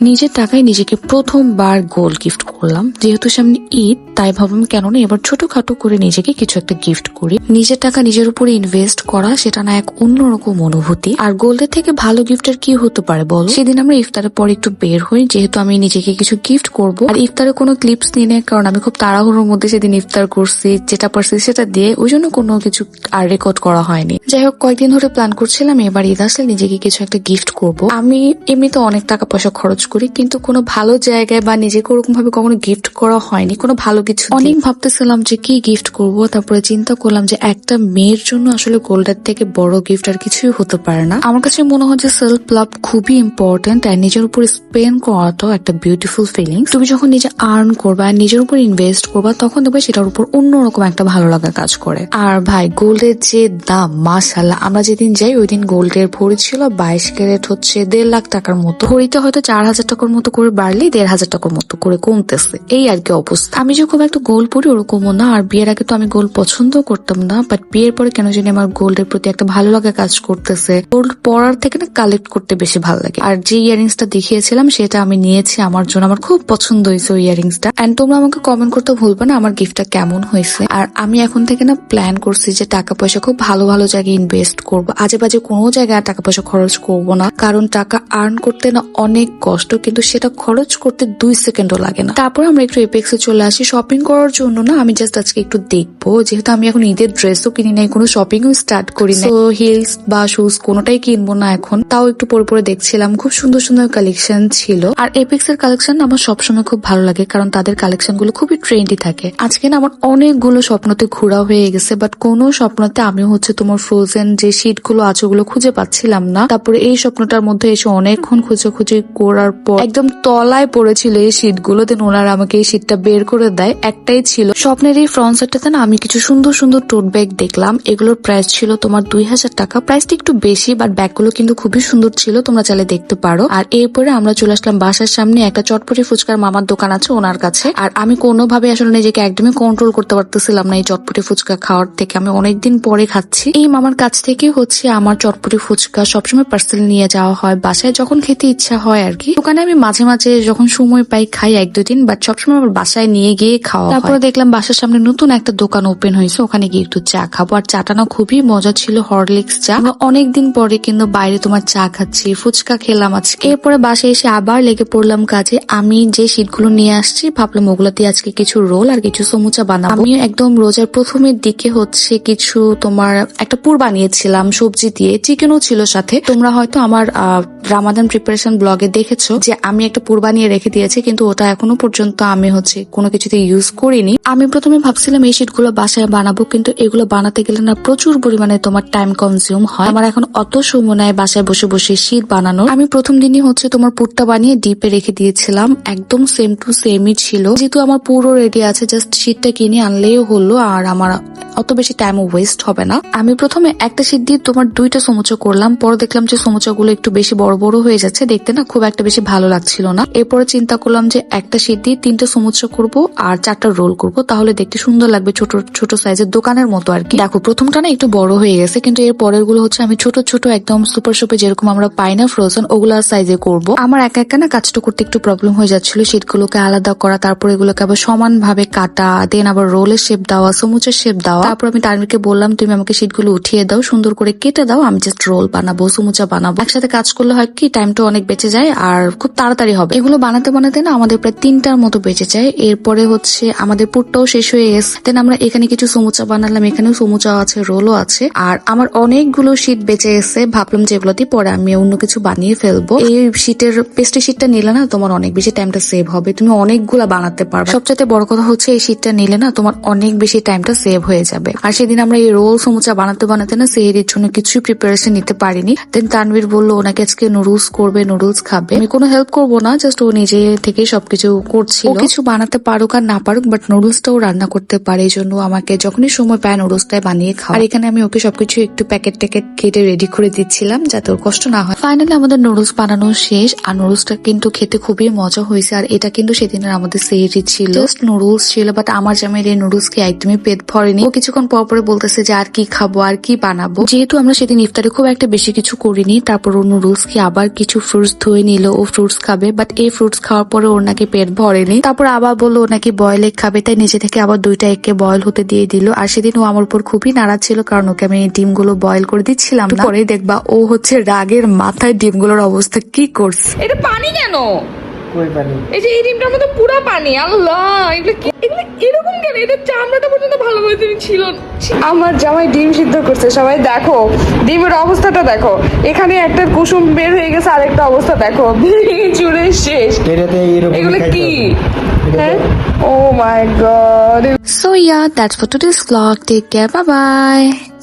নিজের টাকায় নিজেকে প্রথমবার গোল্ড গিফট করলাম। যেহেতু সামনে ঈদ তাই ভাবলাম, কেন না, এবার ছোটখাটো করে নিজেকে কিছু একটা গিফট করি। নিজের টাকা নিজের উপরে ইনভেস্ট করা, সেটা না এক অন্যরকম অনুভূতি। আর গোল্ডের থেকে ভালো গিফটের কি হতে পারে বল? সেদিন আমরা ইফতারের পর একটু বের হই, যেহেতু আমি নিজেকে কিছু গিফট করব। আর ইফতারে কোনো ক্লিপস নিয়ে নেই কারণ আমি খুব তাড়াহুড়োর মধ্যে সেদিন ইফতার করছি, যেটা পারছি সেটা দিয়ে ওই জন্য কোনো কিছু আর রেকর্ড করা হয়নি। যাই হোক, কয়েকদিন ধরে প্ল্যান করছিলাম, এবার ঈদ আসলে নিজেকে কিছু একটা গিফট করব। আমি এমনিতে অনেক টাকা পয়সা খরচ করি, কিন্তু কোনো ভালো জায়গায় বা নিজেকে ওরকম ভাবে কখনো গিফট করা হয়নি, কোনো ভালো কিছু অনেক ভাবতেছিলাম যে কি গিফট করব, তারপরে চিন্তা করলাম যে একটা মেয়ের জন্য আসলে গোল্ডের থেকে বড় গিফট আর কিছুই হতে পারে না। আমার কাছে মনে হয় যে সেলফ লাভ খুবই ইম্পর্টেন্ট আর নিজের উপর স্পেন্ড করাটাও একটা বিউটিফুল ফিলিং তুমি যখন নিজে আর্ন করবা নিজের উপর ইনভেস্ট করবা, তখন দেখবে সেটার উপর অন্যরকম একটা ভালো লাগা কাজ করে। আর ভাই, গোল্ডের যে দাম মাসাল্লাহ আমরা যেদিন যাই ওই দিন গোল্ডের ভরি ছিল বাইশ ক্যারেট হচ্ছে দেড় লাখ টাকার মতো। ভরিতে হয়তো চার হাজার হাজার টাকার মতো করে বাড়লে দেড় হাজার টাকার মতো করে কমতেছে। এই আর কি অবস্থা। আমি যে খুব একটা গোল পরি, ওরকমও না। আর বিয়ের আগে তো আমি গোল পছন্দ করতাম না বাট বিয়ের পরে কেন জানি আমার গোল্ডের প্রতি একটা ভালো লাগা কাজ করতেছে। গোল্ড পরার থেকে না কালেক্ট করতে বেশি ভালো লাগে। আর যে ইয়ারিংস টা দেখিয়েছিলাম, সেটা আমি নিয়েছি আমার জন্য। আমার খুব পছন্দ হয়েছে ওই ইয়ারিংস টা এন্ড তোমরা আমাকে কমেন্ট করতে ভুলবে না, আমার গিফটটা কেমন হয়েছে। আর আমি এখন থেকে না প্ল্যান করছি যে টাকা পয়সা খুব ভালো ভালো জায়গায় ইনভেস্ট করব। আজে বাজে কোনো জায়গায় টাকা পয়সা খরচ করব না। কারণ টাকা আর্ন করতে না অনেক কষ্ট। কিন্তু সেটা খরচ করতে দুই সেকেন্ডও লাগে না। তারপর আমরা একটু এপেক্সে চলে আসি শপিং করার জন্য না, আমি জাস্ট আজকে একটু দেখব, যেহেতু আমি এখন ঈদের ড্রেসও কিনি নাই, কোনো শপিংও স্টার্ট করি না তো হিলস বা শুজ কোনোটাই কিনবো না এখন। তাও একটু পরে পরে দেখছিলাম, খুব সুন্দর সুন্দর কালেকশন ছিল। আর এপেক্স এর কালেকশন আমার সবসময় খুব ভালো লাগে, কারণ তাদের কালেকশনগুলো খুবই ট্রেন্ডি থাকে। আজকে না আমার অনেকগুলো স্বপ্নতে ঘোরা হয়ে গেছে বাট কোনো স্বপ্নতে আমিও হচ্ছে তোমার ফ্রোজেন যে শীটগুলো আছে, ওগুলো খুঁজে পাচ্ছিলাম না। তারপরে এই স্বপ্নটার মধ্যে এসে অনেকক্ষণ খুঁজে খুঁজে করার পর একদম তলায় পড়েছিল এই শীটগুলো দেন ওনারা আমাকে এই শীটটা বের করে দেয়। একটাই ছিল স্বপ্নের এই ফ্রন্ট সাইডটাতে না আমি কিছু সুন্দর সুন্দর টোট ব্যাগ দেখলাম। এগুলোর প্রাইস ছিল তোমার দুই হাজার টাকা। প্রাইসটা একটু বেশি বাট ব্যাগগুলো কিন্তু খুবই সুন্দর ছিল। তোমরা চাইলে দেখতে পারো। আর এরপরে আমরা চলে আসলাম বাসার সামনে। একটা চটপটি ফুচকার মামার দোকান আছে ওনার কাছে। আর আমি কোনোভাবে আসলে নিজেকে একদমই কন্ট্রোল করতে পারতেছিলাম না এই চটপটি ফুচকা খাওয়ার থেকে। আমি অনেকদিন পরে খাচ্ছি। এই মামার কাছ থেকে হচ্ছে আমার চটপটি ফুচকা সবসময় পার্সেল নিয়ে যাওয়া হয়। বাসায় যখন খেতে ইচ্ছা হয় আর কি। দোকানে আমি মাঝে মাঝে যখন সময় পাই খাই এক দুদিন বাট সবসময় আমার বাসায় নিয়ে গিয়ে খাওয়া তারপরে দেখলাম বাসার সামনে নতুন একটা দোকান ওপেন হয়েছে ওখানে গিয়ে একটু চা খাব। আর চাটা না খুবই মজা ছিল হরলিক্স চা। অনেকদিন পরে কিন্তু বাইরে তোমার চা খাচ্ছি ফুচকা খেলাম আজকে। এরপরে বাসায় এসে আবার লেগে পড়লাম কাজে। আমি যে শীটগুলো নিয়ে আসছি ভাবলাম ওগুলো দিয়ে আজকে কিছু রোল আর কিছু সমুচা বানাবো। আমি একদম রোজার প্রথমের দিকে হচ্ছে কিছু তোমার একটা পুর বানিয়েছিলাম সবজি দিয়ে। চিকেনও ছিল সাথে। তোমরা হয়তো আমার আহ, রামাদান প্রিপারেশন ব্লগে দেখেছ। যে আমি একটা পুর বানিয়ে রেখে দিয়েছি, কিন্তু ওটা এখনও পর্যন্ত আমি হচ্ছে কোনো কিছুতে ইউজ করিনি। আমি প্রথমে ভাবছিলাম এই শীটগুলো বাসায় বানাবো, কিন্তু এগুলো বানাতে গেলে না প্রচুর পরিমাণে তোমার টাইম কনজিউম হয়। আমার এখন অত সময় নাই বাসায় বসে বসে শীত বানানো আমি প্রথম দিনই হচ্ছে তোমার পুরটা বানিয়ে ডিপে রেখে দিয়েছিলাম, একদম সেম টু সেমই ছিল। যেহেতু আমার পুরো রেডি আছে জাস্ট শীতটা কিনে আনলেও হলো, আর আমার অত বেশি টাইমও ওয়েস্ট হবে না। আমি প্রথমে একটা শীত দিয়ে তোমার দুইটা সমুচা করলাম, পরে দেখলাম যে সমুচা গুলো একটু বেশি বড় বড় হয়ে যাচ্ছে, দেখতে না খুব একটা বেশি ভালো লাগছিল না। এরপরে চিন্তা করলাম যে একটা শীত দিয়ে তিনটা সমুচা করব আর চারটা রোল করব, তাহলে দেখতে সুন্দর লাগবে ছোট ছোট সাইজের দোকানের মতো আর কি। দেখো, প্রথমটা না একটু বড় হয়ে গেছে, কিন্তু এর পরেরগুলো হচ্ছে আমি ছোট ছোট একদম সুপার শপে যেরকম আমরা পাই না ফ্রোজেন ওগুলার সাইজে করব। আমার একা একা না কাজটা করতে একটু প্রবলেম হয়ে যাচ্ছিল শীটগুলোকে আলাদা করা, তারপর এগুলোকে আবার সমান ভাবে কাটা দেন আবার রোলের শেপ দেওয়া, সমুচের শেপ দেওয়া। তারপর আমি তানভীরকে বললাম, তুমি আমাকে শীটগুলো উঠিয়ে দাও, সুন্দর করে কেটে দাও, আমি জাস্ট রোল বানাবো, সমুচা বানাবো। একসাথে কাজ করলে হয় কি টাইমটা অনেক বেঁচে যায় আর খুব তাড়াতাড়ি হবে। এগুলো বানাতে বানাতে না আমাদের প্রায় তিনটার মতো বেঁচে যায়। এরপরে হচ্ছে আমাদের পুরটাও শেষ হয়ে গেছে। দেন আমরা এখানে কিছু সমুচা বানালাম, এখানেও সমুচা আছে রোলও আছে। আর আমার অনেকগুলো শীট বেঁচে এসে ভাবলাম যে এগুলো দিয়ে পরে আমি অন্য কিছু বানিয়ে ফেলব। এই শীটের পেস্ট্রি শীটটা নিলে না তোমার অনেক বেশি টাইমটা সেভ হবে। তুমি অনেকগুলা বানাতে পারবে। সবচেয়ে বড় কথা হচ্ছে, এই শীটটা নিলে না তোমার অনেক বেশি টাইমটা সেভ হয়ে যাবে। আর সেদিন আমরা এই রোল সমুচা বানাতে বানাতে না সেহেরির জন্য কিছুই প্রিপারেশন নিতে পারিনি। দেন তানভীর বলল, ওনাকে আজকে নুডলস করবে নুডলস খাবে। আমি কোনো হেল্প করব না জাস্ট ও নিজে থেকে সবকিছু করছিল। ও কিছু বানাতে পারুক আর না পারুক বাট নুডলসটাও রান্না করতে পারে, এই জন্য আমাকে যখনই সময় পায় নুডলসটাই বানিয়ে খাওয়া। আর এখানে আমি ওকে সবকিছু একটু প্যাকেট ট্যাকেট কেটে রেডি করে দিচ্ছিলাম, যাতে ওর কষ্ট না হয়। ফাইনালি আমাদের নুডলস বানানো শেষ, আর নুডলসটা কিন্তু খেতে খুবই মজা হয়েছে, আর এটা কিন্তু সেদিনের আমাদের সেহরি ছিল। নুডলস ছিল বাট আমার জামাইয়ের এই নুডলস কে একদমই পেট ভরেনি। কিছুক্ষণ পর পরে বলতেছে যে আর কি খাব আর কি বানাবো? যেহেতু আমরা সেদিন ইফতারে খুব একটা বেশি কিছু করিনি তারপর অন্য রুলস কি আবার কিছু ফ্রুটস ধুয়ে নিল ও ফ্রুটস খাবে বাট এই ফ্রুটস খাওয়ার পরে ওর নাকি পেট ভরেনি তারপর আবার বলল ও নাকি বয়েল এগ খাবে তাই নিজে থেকে আবার দুইটা এগকে বয়েল হতে দিয়ে দিল। আর সেদিন ও আমার উপর খুবই নারাজ ছিল কারণ ওকে আমি এই ডিমগুলো বয়েল করে দিচ্ছিলাম না। পরে দেখবা ও হচ্ছে রাগের মাথায় ডিমগুলোর অবস্থা কি করছে। এটা পানি কেন? কই পানি? এই যে এই ডিমটার মধ্যে পুরো পানি আল্লাহ এগুলো কি এগুলো এরকম কেন? এটা চামড়াটা পর্যন্ত ভালোভাবে ছিল আমার জামাই ডিম সিদ্ধ করছে সবাই দেখো। ডিমের অবস্থাটা দেখো। এখানে একটা কুসুম বের হয়ে গেছে আরেকটা অবস্থা দেখো। ভেঙে চুরে শেষ এগুলো কি? হ্যাঁ? ও my God so yeah that's for today's blog take care bye bye.